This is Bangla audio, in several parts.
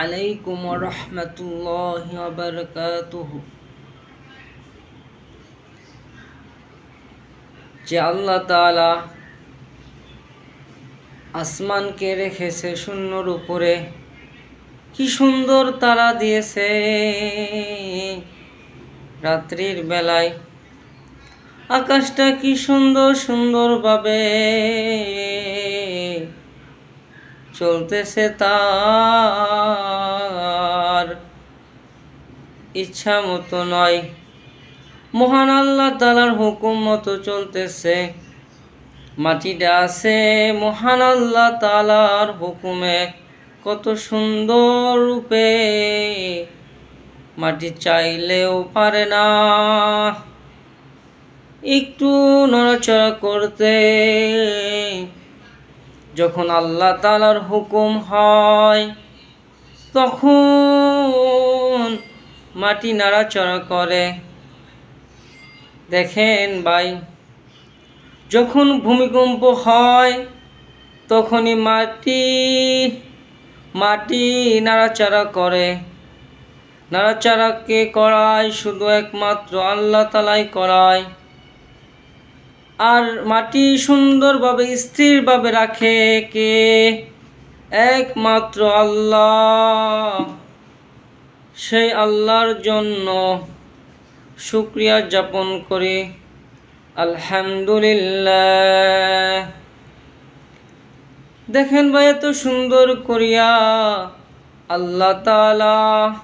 আলাইকুম রহমতুল্লাহ যে আল্লাহ তাআলা আসমানকে রেখেছে শূন্যর উপরে, কি সুন্দর তারা দিয়েছে। রাত্রির বেলায় আকাশটা কি সুন্দর সুন্দরভাবে চলতেছে তার। ইচ্ছা মতো নয়। মহান আল্লাহ তালার হুকুম মতো চলতেছে। মাটিটা আছে মহান আল্লাহ তালার হুকুমে কত সুন্দর রূপে। মাটি চাইলেও পারে না। একটু নড়াচড়া করতে। যখন আল্লাহ তালার হুকুম হয়, তখন মাটি নাড়াচড়া করে। দেখেন ভাই, যখন ভূমিকম্প হয়, তখনই মাটি মাটি নাড়াচাড়া করে। নাড়াচাড়াকে করায়? শুধু একমাত্র আল্লাহ তালাই করায়। আর মাটি সুন্দরভাবে, স্থিরভাবে রাখে কে? একমাত্র আল্লাহ। সেই আল্লাহর জন্য শুক্রিয়া যাপন করি। আলহামদুলিল্লাহ। দেখেন ভাই, এত সুন্দর করিয়া আল্লাহ তালা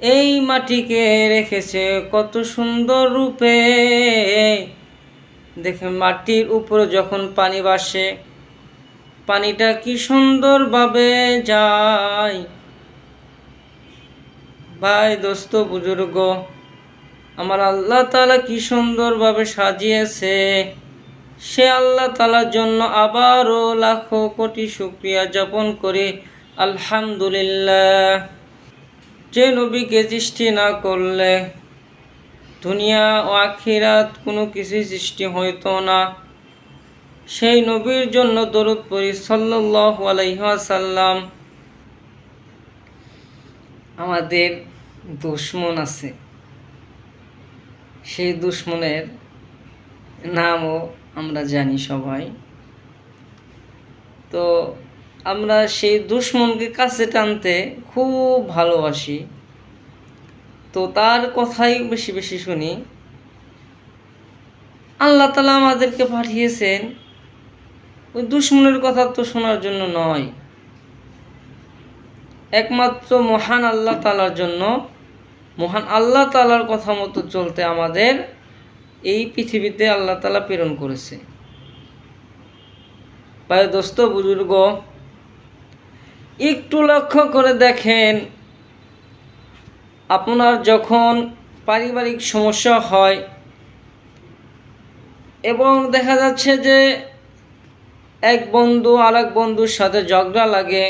এই মাটিকে রেখেছে। কত সুন্দর রূপে দেখে মাটির উপরে যখন পানি বাসে পানিটা কি সুন্দরভাবে যায়। ভাই, দোস্ত, বুজুর্গ, আমার আল্লাহ তালা কি সুন্দরভাবে সাজিয়েছে। সে আল্লাহ তালার জন্য আবারও লাখো কোটি শুক্রিয়া যাপন করে। আলহামদুলিল্লাহ। যে নবীকে সৃষ্টি না করলে দুনিয়া ও আখিরাত কোনো কিছুই সৃষ্টি হইতো না। সেই নবীর জন্য দরুদ পড়ি সাল্লাহ আমাদের দুশ্মন আছে। সেই দুশ্মনের নামও আমরা জানি সবাই। তো আমরা সেই দুশ্মনকে কাছে টানতে খুব ভালোবাসি। তো তার কথাই বেশি বেশি শুনি। আল্লাহ তালা আমাদেরকে পাঠিয়েছেন, ওই দুশ্মনের কথা তো শোনার জন্য নয়। একমাত্র মহান আল্লাহ তালার জন্য, মহান আল্লাহ তালার কথা মতো চলতে আমাদের এই পৃথিবীতে আল্লাহ তালা প্রেরণ করেছে। পায়ে দোস্ত, বুজুর্গ, একটু লক্ষ্য করে দেখেন আপনার যখন পারিবারিক সমস্যা হয় এবং দেখা যাচ্ছে যে এক বন্ধু আর এক বন্ধুর সাথে ঝগড়া লাগে,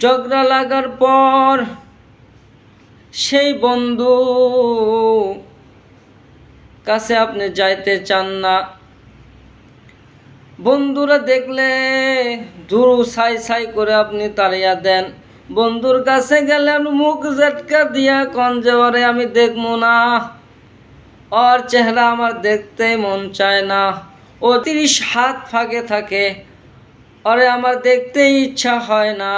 ঝগড়া লাগার পর সেই বন্ধু কাছে আপনি যাইতে চান না। বন্ধুরা দেখলে দূর সাই সাই করে আপনি তাড়িয়া দেন। বন্ধুর কাছে গেলে আপনি মুখ জেটকা দিয়া কন যে ওরে আমি দেখব না। ওর চেহারা আমার দেখতে মন চায় না। ও তিরিশ হাত ফাঁকে থাকে, ওরে আমার দেখতে ইচ্ছা হয় না।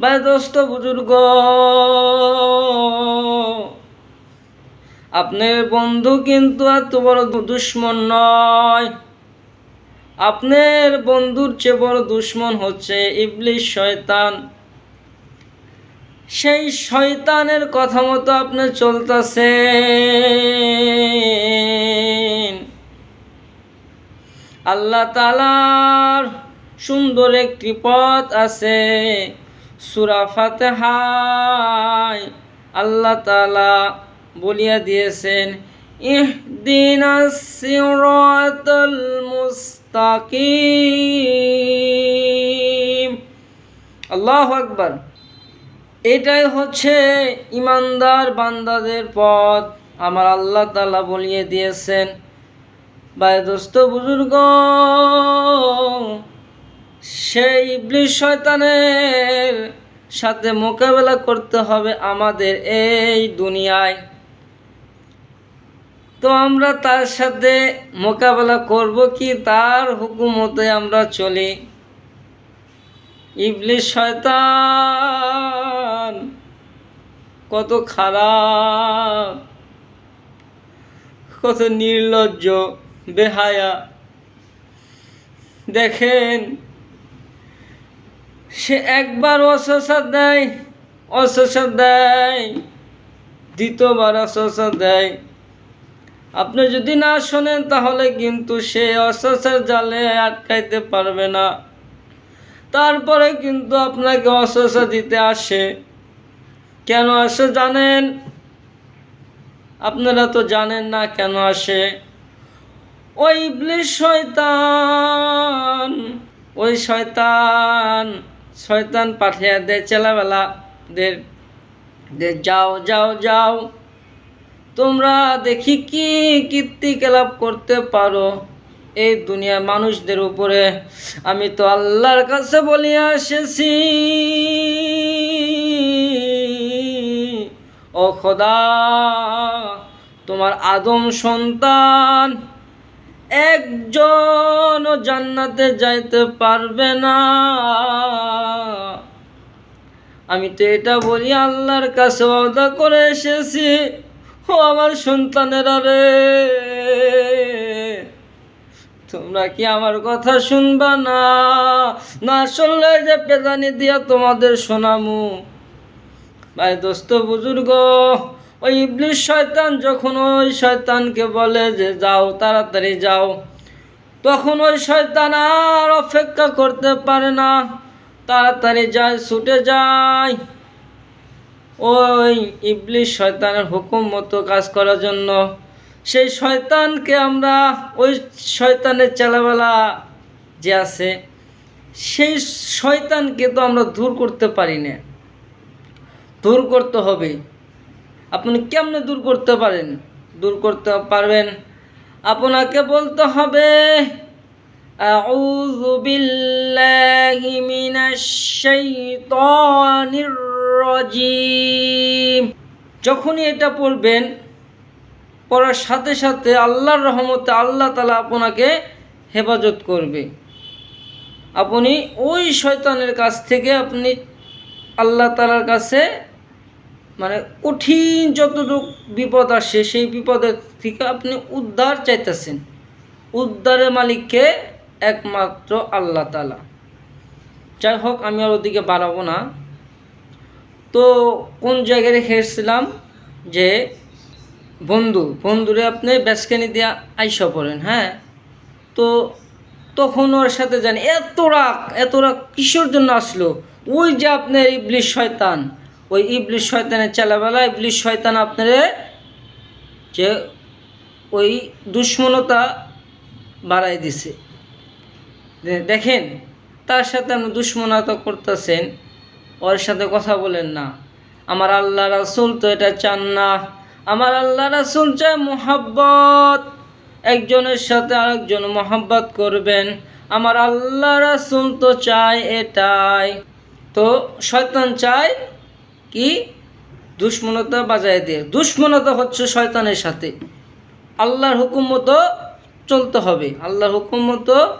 ভাই দোস্ত, বুজুর্গ। আপনার বন্ধু কিন্তু এত বড় দুশ্মন নয়। আপনার বন্ধুর চেয়ে বড় দুশ্মন হচ্ছে ইবলিশ শয়তান। সেই শয়তানের কথা মতো আপনি চলতেছে আল্লাহ তালার সুন্দর একটি পথ আছে। সুরা ফাতেহায় আল্লাহ তালা বলিয়া দিয়েছেন ইহদিনা সিরাতাল মুস্তাকিম। আল্লাহ আকবার। এটাই হচ্ছে ইমানদার বান্দাদের পথ। আমার আল্লাহ তালা বলিয়ে দিয়েছেন, ভাই দোস্ত, বুজুর্গ, সেই ইবলিশ শয়তানের সাথে মোকাবেলা করতে হবে আমাদের এই দুনিয়ায়। তো আমরা তার সাথে মোকাবেলা করব কি? তার হুকুমতে আমরা চলি। ইবলিশ শয়তান, কত খারাপ, কত নির্লজ্জ, বেহায়া। দেখেন, সে একবার অসসা দেয় অসসা দেয়, দ্বিতীয়বার অসসা দেয়। আপনি যদি না শোনেন, তাহলে কিন্তু সে অসসার জালে আটকাইতে পারবে না। তারপরে কিন্তু আপনাকে অসসা দিতে আসে। কেন আসে জানেন? আপনারা তো জানেন না কেন আসে। ওই ইবলিশ শয়তান ওই শয়তান শয়তান পাঠিয়ে দেয় চেলাবেলা দের দে যাও যাও যাও। তোমরা দেখি কি কীর্তি লাভ করতে পারো। এই দুনিয়ার মানুষদের উপরে আমি তো আল্লাহর কাছে বলিয়া এসেছি ও খোদা, তোমার আদম সন্তান একজন জান্নাতে যাইতে পারবে না। আমি তো এটা বলি আল্লাহর কাছে ওয়াদা করে এসেছি। ও আমার সন্তানেরা রে। তোমরা কি আমার কথা শুনবা না? না শুনলে যে পেদানি দিয়া তোমাদের শোনামু। ভাই দোস্ত, বুজুর্গ, ওই ইবলিশ শয়তান যখন ওই শয়তানকে বলে যে যাও, তাড়াতাড়ি যাও, তখন ওই শয়তান আর অপেক্ষা করতে পারে না। তাড়াতাড়ি যায়, ছুটে যায়। ওই ইবলিশ শয়তানের হুকুম মতো কাজ করার জন্য। সেই শয়তানকে আমরা, ওই শয়তানের চালাবেলা যে আছে, সেই শয়তানকে তো আমরা দূর করতে পারি না। দূর করতে হবে। আপনি কেমনে দূর করতে পারেন? দূর করতে পারবেন? আপনাকে বলতে হবে أعوذ بالله من الشيطان الرجيم যখনই এটা পড়বেন পড়ার সাথে সাথে আল্লাহর রহমতে আল্লাহ তালা আপনাকে হেফাজত করবে আপনি ওই শয়তানের কাছ থেকে আপনি আল্লাহ তালার কাছে মানে কঠিন যতটুকু বিপদ আসে সেই বিপদের থেকে আপনি উদ্ধার চাইতেছেন উদ্ধারের মালিককে একমাত্র আল্লাহ তালা যাই হোক, আমি আর ওদিকে বাড়াবো না। তো কোন জায়গায় রেখে যে বন্ধু, বন্ধুরে আপনি ব্যাসকানি দিয়ে আইসা পড়েন হ্যাঁ? তো তখন ওর সাথে জানি, এত রাগ এত রাগ কিসের জন্য আসলো? ওই যে আপনার ইবলিশ শয়তান, ওই ইবলিশ শয়তানের চালাবেলা ইবলিশ শয়তান আপনারে যে ওই দুশ্মনতা বাড়াই দিছে। দেখেন, তার সাথে আপনি দুশ্মনতা করতেছেন, ওর সাথে কথা বলেন না। আমার আল্লাহ রাসুল তো এটা চান না। আমার আল্লাহ রাসুল চায় মোহাব্বত। একজনের সাথে আরেকজন মোহাব্বত করবেন। আমার আল্লাহ রাসুল তো চায় এটাই। তো শয়তান চায় কি? দুশ্মনতা বাজায় দিয়ে। দুশ্মনতা হচ্ছে শয়তানের সাথে। আল্লাহর হুকুম মতো চলতে হবে। আল্লাহর হুকুম মতো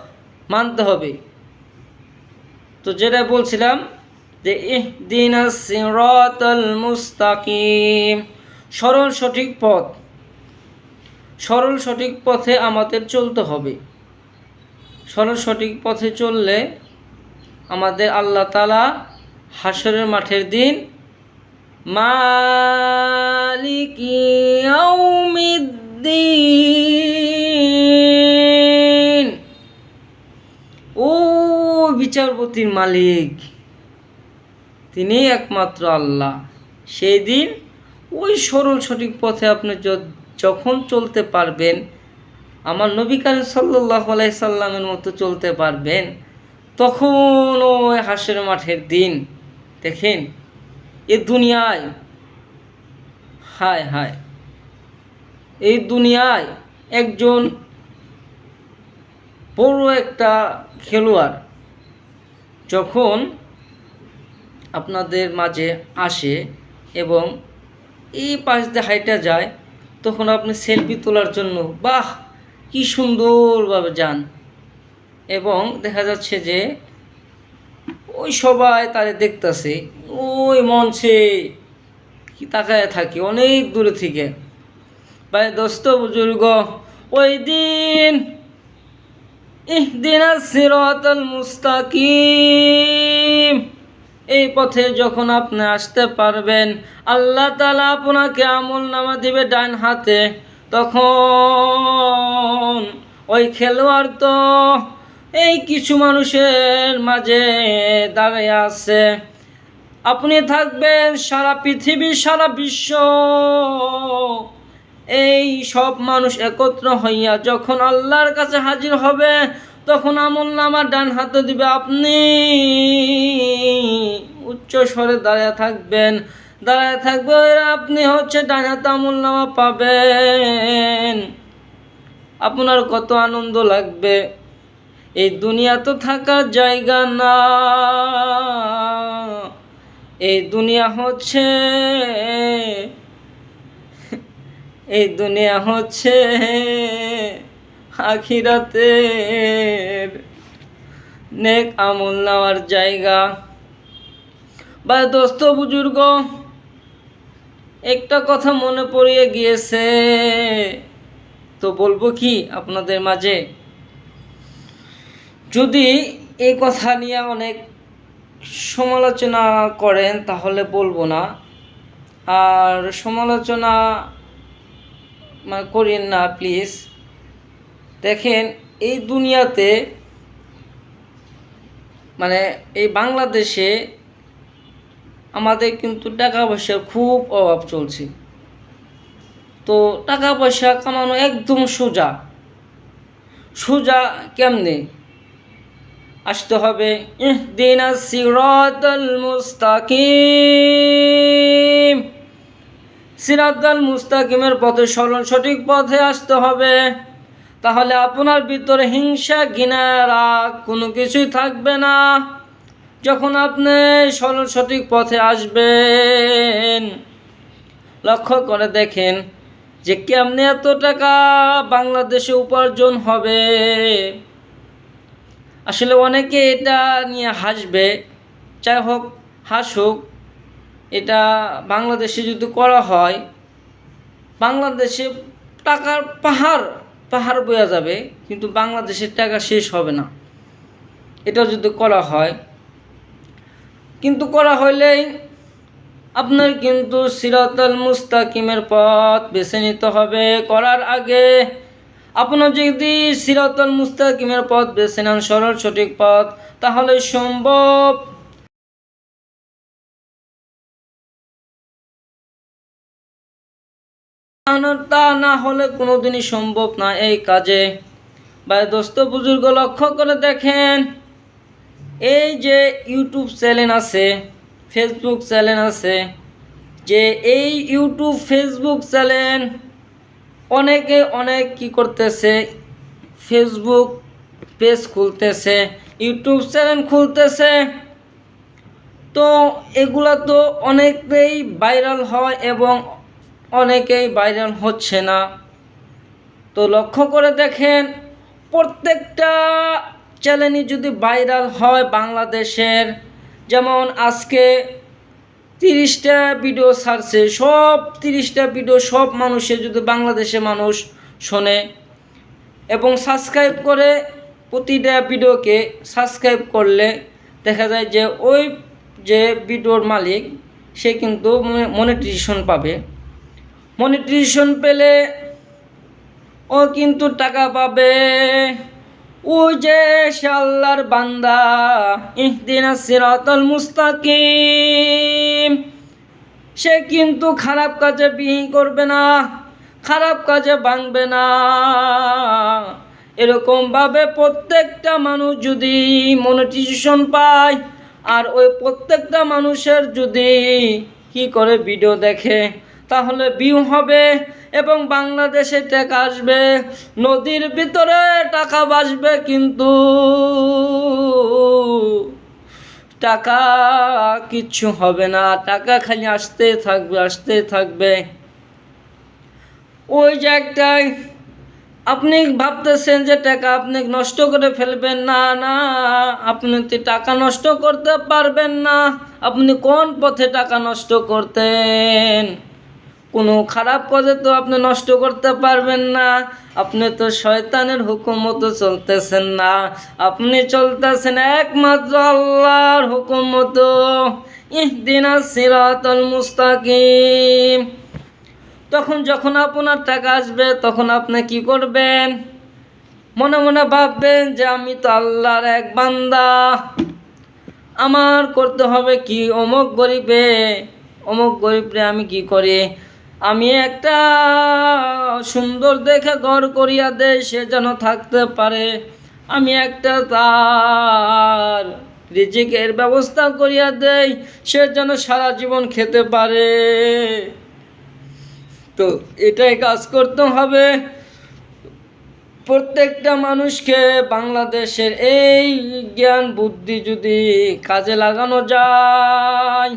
মানতে হবে। তো যেটা বলছিলাম যে দিন সিরাতাল মুস্তাকিম, সরল সঠিক পথ। সরল সঠিক পথে আমাদের চলতে হবে। সরল সঠিক পথে চললে আমাদের আল্লাহ তালা হাসরের মাঠের দিন মালিকি ইয়াউমিদ্দিন। ও বিচারপতির মালিক। তিনি একমাত্র আল্লাহ। সেই দিন ওই সরল সঠিক পথে আপনি যখন চলতে পারবেন, আমার নবী কালীম সাল্লাহ সাল্লামের মতো চলতে পারবেন, তখন ওই হাসের মাঠের দিন। দেখেন, এ দুনিয়ায়, হায় হায়, এই দুনিয়ায় একজন বড় একটা খেলোয়াড় যখন আপনাদের মাঝে আসে এবং এই পাশ দিয়ে হাইটা যায়, তখন আপনি সেলফি তোলার জন্য, বাহ, কি সুন্দরভাবে যান। এবং দেখা যাচ্ছে যে ওই সবাই তারে দেখতাছে, ওই মঞ্চে কি তাকায় থাকে, অনেক দূরে থেকে। ভাই দোস্ত, বুজুর্গ, ওই দিন ইহদিনা সিরাতাল মুস্তাকিম। এই পথে যখন আপনি আসতে পারবেন, আল্লাহ তালা আপনাকে আমল নামা দিবে ডান হাতে। তখন ওই খেলোয়াড় তো এই কিছু মানুষের মাঝে দাঁড়িয়ে আছে। আপনি থাকবেন সারা পৃথিবী, সারা বিশ্ব। এই সব মানুষ একত্র হইয়া যখন আল্লাহর কাছে হাজির হবে, তখন আমল নামা ডান হাতে দিবে আপনি। উচ্চ স্বরে দাঁড়িয়ে থাকবেন, দাঁড়ায় থাকবে আপনি হচ্ছে ডান হাতে আমল নামা পাবেন। আপনার কত আনন্দ লাগবে। এই দুনিয়া তো থাকার জায়গা না। এই দুনিয়া হচ্ছে এই দুনিয়া হচ্ছে আখিরাতের নেক আমল নেওয়ার জায়গা। বা দোস্ত, বুজুর্গ, একটা কথা মনে পড়িয়ে গিয়েছে। তো বলব কি আপনাদের মাঝে? যদি এই কথা নিয়ে অনেক সমালোচনা করেন তাহলে বলব না। আর সমালোচনা করেন না প্লিজ দেখেন, এই দুনিয়াতে মানে এই বাংলাদেশে আমাদের কিন্তু টাকা পয়সার খুব অভাব চলছে। তো টাকা পয়সা কামানো একদম সোজা। সোজা কেমনে? আসতে হবে, ইহদিনা সিরাতাল মুস্তাকিম। সিরাতাল মুস্তাকিমের পথে সরল সঠিক পথে আসতে হবে। তাহলে আপনার ভিতরে হিংসা, ঘৃণা, রাগ কোনো কিছুই থাকবে না। যখন আপনি সরল সঠিক পথে আসবেন, লক্ষ্য করে দেখেন যে কেমনে এত টাকা বাংলাদেশে উপার্জন হবে। আসলে অনেকে এটা নিয়ে হাসবে। যাই হোক, হাসুক। এটা বাংলাদেশে যদি করা হয়, বাংলাদেশে টাকার পাহাড় পাহাড় বয়া যাবে, কিন্তু বাংলাদেশের টাকা শেষ হবে না। এটা যদি করা হয়, কিন্তু করা হইলেই আপনার কিন্তু সিরাতাল মুস্তাকিমের পথ বেছে নিতে হবে করার আগে। আপনার যদি সিরাতাল মুস্তাকিমের পথ বেছে নেন সরল সঠিক পথ, তাহলে সম্ভব। তা না হলে কোনোদিনই সম্ভব না এই কাজে। বা দোস্ত, বুজুর্গ, লক্ষ্য করে দেখেন। এই যে ইউটিউব চ্যানেল আছে, ফেসবুক চ্যানেল আছে, যে এই ইউটিউব, ফেসবুক চ্যানেল অনেকে অনেক কি করতেছে, ফেসবুক পেজ খুলতেছে, ইউটিউব চ্যানেল খুলতেছে। তো এগুলা তো অনেকেই ভাইরাল হয় এবং অনেকেই ভাইরাল হচ্ছে না। তো লক্ষ্য করে দেখেন, প্রত্যেকটা চ্যানেলই যদি ভাইরাল হয় বাংলাদেশের, যেমন আজকে তিরিশটা ভিডিও ছাড়ছে, সব তিরিশটা ভিডিও সব মানুষের যদি বাংলাদেশে মানুষ শোনে এবং সাবস্ক্রাইব করে, প্রতিটা ভিডিওকে সাবস্ক্রাইব করলে দেখা যায় যে ওই যে ভিডিওর মালিক, সে কিন্তু মনিটাইজেশন পাবে। মনিটাইজেশন পেলে ও কিন্তু টাকা পাবে। ওই যে সে আল্লাহর বান্দা, ইহদিনা সিরাতাল মুস্তাকিম। সে কিন্তু খারাপ কাজে বিহি করবে না, খারাপ কাজে ভাঙবে না। এরকমভাবে প্রত্যেকটা মানুষ যদি মনিটাইজেশন পায়, আর ওই প্রত্যেকটা মানুষের যদি কি করে ভিডিও দেখে? তাহলে বিউ হবে এবং বাংলাদেশে টাকা আসবে। নদীর ভিতরে টাকা বাসবে কিন্তু। টাকা কিচ্ছু হবে না, টাকা খালি আসতে থাকবে আসতে থাকবে। ওই যে একটাই, আপনি ভাবতেছেন যে টাকা আপনি নষ্ট করে ফেলবেন, না না, আপনি তো টাকা নষ্ট করতে পারবেন না। আপনি কোন পথে টাকা নষ্ট করতেন? কোনো খারাপ পথে তো আপনি নষ্ট করতে পারবেন না। আপনি তো শয়তানের হুকুম মতো চলতেছেন না। আপনি চলতেছেন একমাত্র আল্লাহর হুকুম মতো। ইহদিনা সিরাতাল মুস্তাকিম। তখন যখন আপনার টাকা আসবে, তখন আপনি কি করবেন? মনে মনে ভাববেন যে আমি তো আল্লাহর এক বান্দা। আমার করতে হবে কি? অমুক গরিবে, অমুক গরিবরে আমি কি করি? আমি একটা সুন্দর দেখে ঘর করিয়া দেয় সে যেন থাকতে পারে। আমি একটা তার রিজিকের ব্যবস্থা করিয়া দেই, সে যেন সারা জীবন খেতে পারে। তো এটাই কাজ করতে হবে। প্রত্যেকটা মানুষকে বাংলাদেশের এই জ্ঞান, বুদ্ধি যদি কাজে লাগানো যায়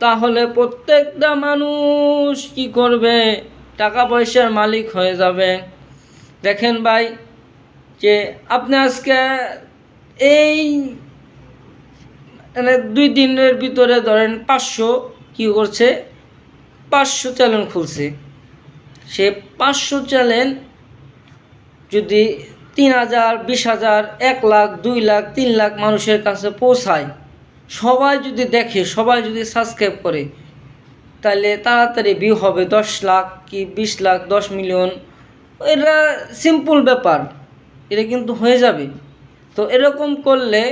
তাহলে প্রত্যেকটা মানুষ কি করবে? টাকা পয়সার মালিক হয়ে যাবে। দেখেন ভাই, যে আপনি আজকে এই মানে দুই দিনের ভিতরে ধরেন পাঁচশো কী করছে? পাঁচশো চ্যানেল খুলছে। সে পাঁচশো চ্যানেল যদি তিন হাজার, বিশ হাজার, এক লাখ, দুই লাখ, তিন লাখ মানুষের কাছে পৌঁছায় সবাই যদি দেখে, সবাই যদি সাবস্ক্রাইব করে, তাহলে তাড়াতাড়ি ভিউ হবে দশ লাখ কি বিশ লাখ, দশ মিলিয়ন এটা সিম্পল ব্যাপার। এটা কিন্তু হয়ে যাবে। তো এরকম করলে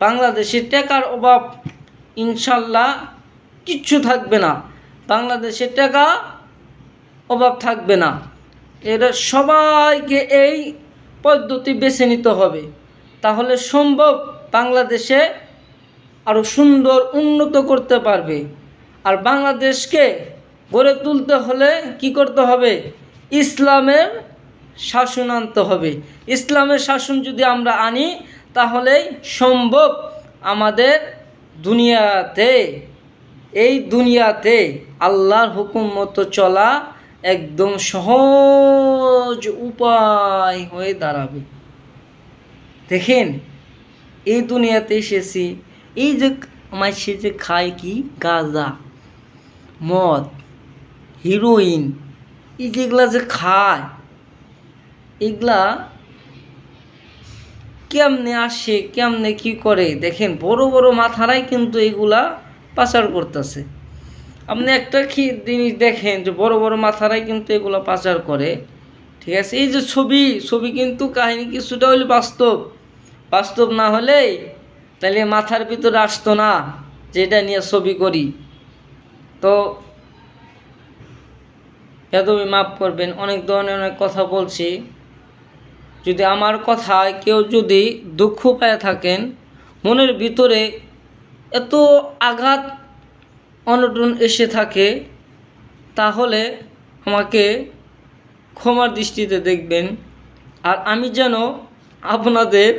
বাংলাদেশের টাকার অভাব ইনশাল্লাহ কিচ্ছু থাকবে না। বাংলাদেশের টাকা অভাব থাকবে না। এটা সবাইকে এই পদ্ধতি বেছে নিতে হবে। তাহলে সম্ভব বাংলাদেশে আরও সুন্দর উন্নত করতে পারবে। আর বাংলাদেশকে গড়ে তুলতে হলে কি করতে হবে? ইসলামের শাসন আনতে হবে। ইসলামের শাসন যদি আমরা আনি, তাহলেই সম্ভব আমাদের দুনিয়াতে। এই দুনিয়াতে আল্লাহর হুকুম মতো চলা একদম সহজ উপায় হয়ে দাঁড়াবে। দেখেন, এই দুনিয়াতে এসেছি এই যে আমার সে যে খায় কি? গাঁজা, মদ, হিরোইন। এই যেগুলা যে খায়, এগুলা কেমনে আসে, কেমনে কি করে? দেখেন, বড় বড় মাথারাই কিন্তু এগুলা পাচার করতেছে। আপনি একটা কি জিনিস দেখেন যে বড় বড় মাথারাই কিন্তু এগুলো পাচার করে, ঠিক আছে? এই যে ছবি ছবি কিন্তু কাহিনী কিছুটা হলে বাস্তব। বাস্তব না হলেই তাহলে মাথার ভিতরে আসতো না যেটা নিয়ে ছবি করি। তো এতবি মাফ করবেন, অনেক ধরনের অনেক কথা বলছি। যদি আমার কথায় কেউ যদি দুঃখ পায় থাকেন, মনের ভিতরে এত আঘাত, অনটন এসে থাকে, তাহলে আমাকে ক্ষমার দৃষ্টিতে দেখবেন। আর আমি যেন আপনাদের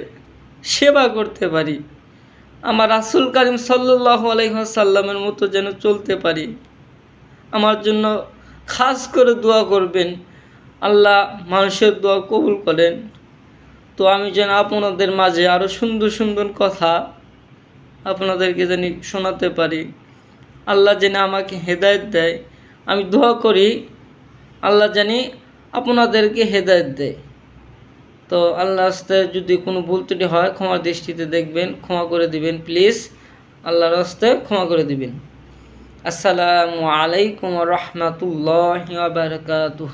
সেবা করতে পারি। আমার রাসুল করিম সাল্লাহ আলহাসাল্লামের মতো যেন চলতে পারি। আমার জন্য খাস করে দোয়া করবেন। আল্লাহ মানুষের দোয়া কবুল করেন। তো আমি যেন আপনাদের মাঝে আরও সুন্দর সুন্দর কথা আপনাদেরকে জানি শোনাতে পারি। আল্লাহ যেন আমাকে হেদায়ত দেয়। আমি দোয়া করি, আল্লাহ জানি আপনাদেরকে হেদায়ত দেয়। তো আল্লাহ আস্তে যদি কোনো ভুল ত্রুটি হয়, ক্ষমার দৃষ্টিতে দেখবেন, ক্ষমা করে দিবেন প্লিজ আল্লাহর আস্তে ক্ষমা করে দিবেন। আসসালামু আলাইকুম রহমতুল্লাহ বারকাতুহ।